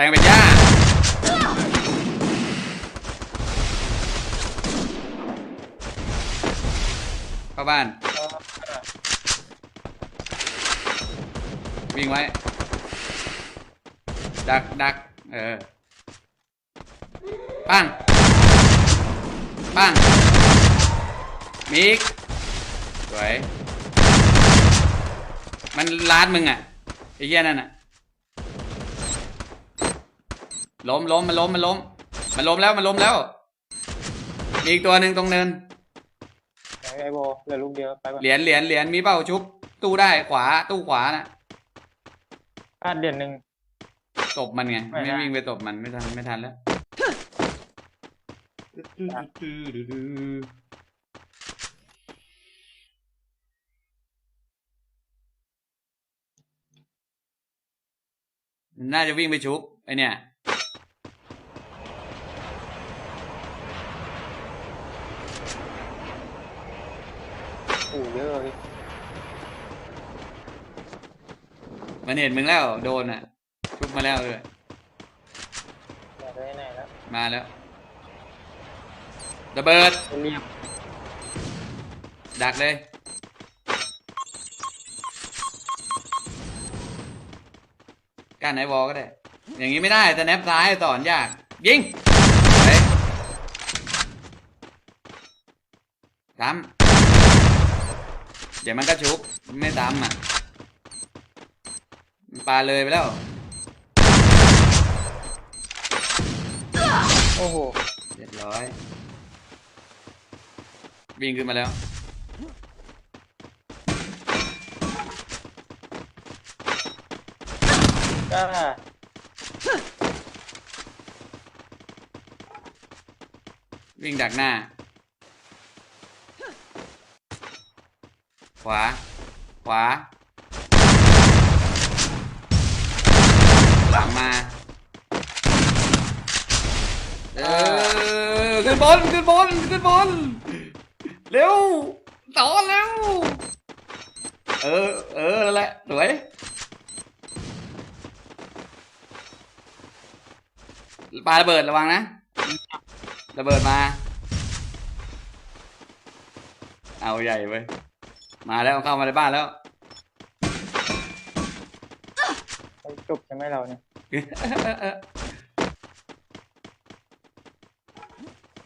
แปลงเป็นหญ้าเข้าบ้าน วิ่งไว้ ดักดักเออ ปัง ปังมีอีกสวย มันลาดมึงอะไอ้เหี้ยนั่นอะ ล้มล้มมันล้มมันล้ม มันล้มแล้วมันล้มแล้ว มีอีกตัวหนึ่งตรงเนินไหนไอโบเหลือลูกเดียวไปก่อนเหรียญเหรียญเหรียญมีเป้าชุบ ตู้ได้ขวาตู้ขวานะพลาดเหรียญหนึ่ง ตบมันไง ไม่ไม่ได้ วิ่งไปตบมันไม่ทันไม่ทันแล้ว น่าจะวิ่งไปชุบไอเนี่ย โอ้เยอะเลยมันเห็นมึงแล้วโดนอะชุบมาแล้วเลยอยากได้ไหนแล้วมาแล้วระเบิดเรียบดักเลยการไหนวอลก็ได้ อย่างนี้ไม่ได้แต่แนบซ้ายสอนยาก ยิงเฮ้ยตาม เดี๋ยวมันก็ชุบไม่ตามอะมันปลาเลยไปแล้ว โอ้โหเรียบร้อยวิ่งขึ้นมาแล้วก็วิ่งดักหน้า ขวา ขวา หลังมา เออ ขึ้นบนขึ้นบนขึ้นบนเร็ว ต่อเร็ว เออ เออนั่นแหละสวยปาระเบิดระวังนะ ระเบิดมา เอาใหญ่เว้ย มาแล้วเข้ามาในบ้านแล้วจบใช่ไหมเราเนี่ย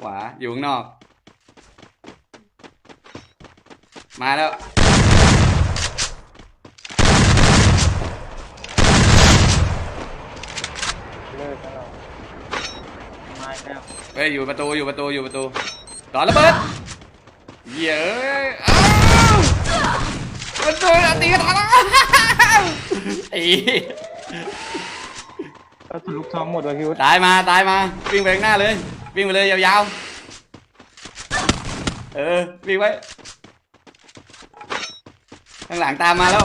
ขวาอยู่ข้างนอก มาแล้ว เลิกแล้วเรามาอีกแล้ว เฮ้ยอยู่ประตูอยู่ประตูอยู่ประตูต่อระเบิดเย้ยอ้าว มันโดนอันตีกันทันแล้วไอ้ก็ลูกท้องหมดว่ะพี่วุฒิตายมาตายมาวิ่งไปข้างหน้าเลย วิ่งไปเลยยาวๆ เออวิ่งไว้ข้างหลังตามมาแล้ว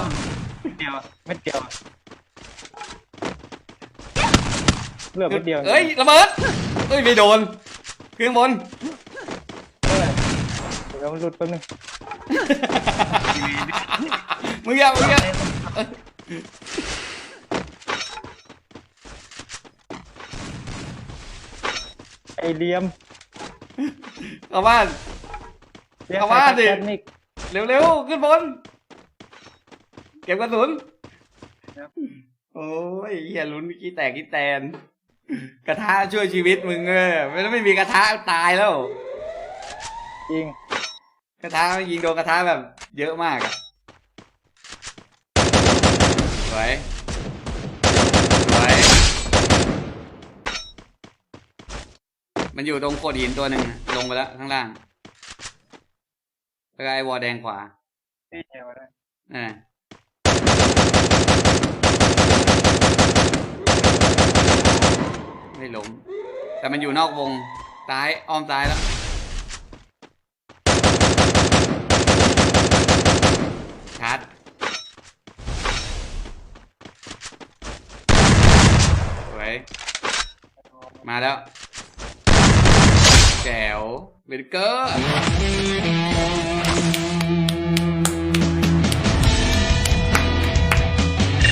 เม็ดเดียวอะเม็ดเดียวอะเหลือเม็ดเดียวเอ้ยระเบิดเอ้ยไม่โดนขึ้นข้างบน เออเดี๋ยวมันหลุดแป๊บนึง มึงอย่ามึงอย่าไอเลียมเข้าบ้านรียกเอาว่าดิใครกับแคทนิกเร็วๆ ขึ้นบน เก็บกระสุนครับโอ้ยเหี้ยลุ้นกี้แตกกี้แตน กระทะช่วยชีวิตมึงเออไม่ต้องไม่มีกระทะตายแล้ว จริง กระทะยิงโดนกระทะแบบเยอะมากอะสวยสวยมันอยู่ตรงโขดหินตัวหนึ่งอะลงไปแล้วข้างล่างแล้วก็ไอ้วอลแดงขวานี่เดียวได้นั่นน่ะไม่ล้มแต่มันอยู่นอกวงซ้ายอ้อมซ้ายแล้ว ชาร์จสวย มาแล้ว แก้วเบเกอร์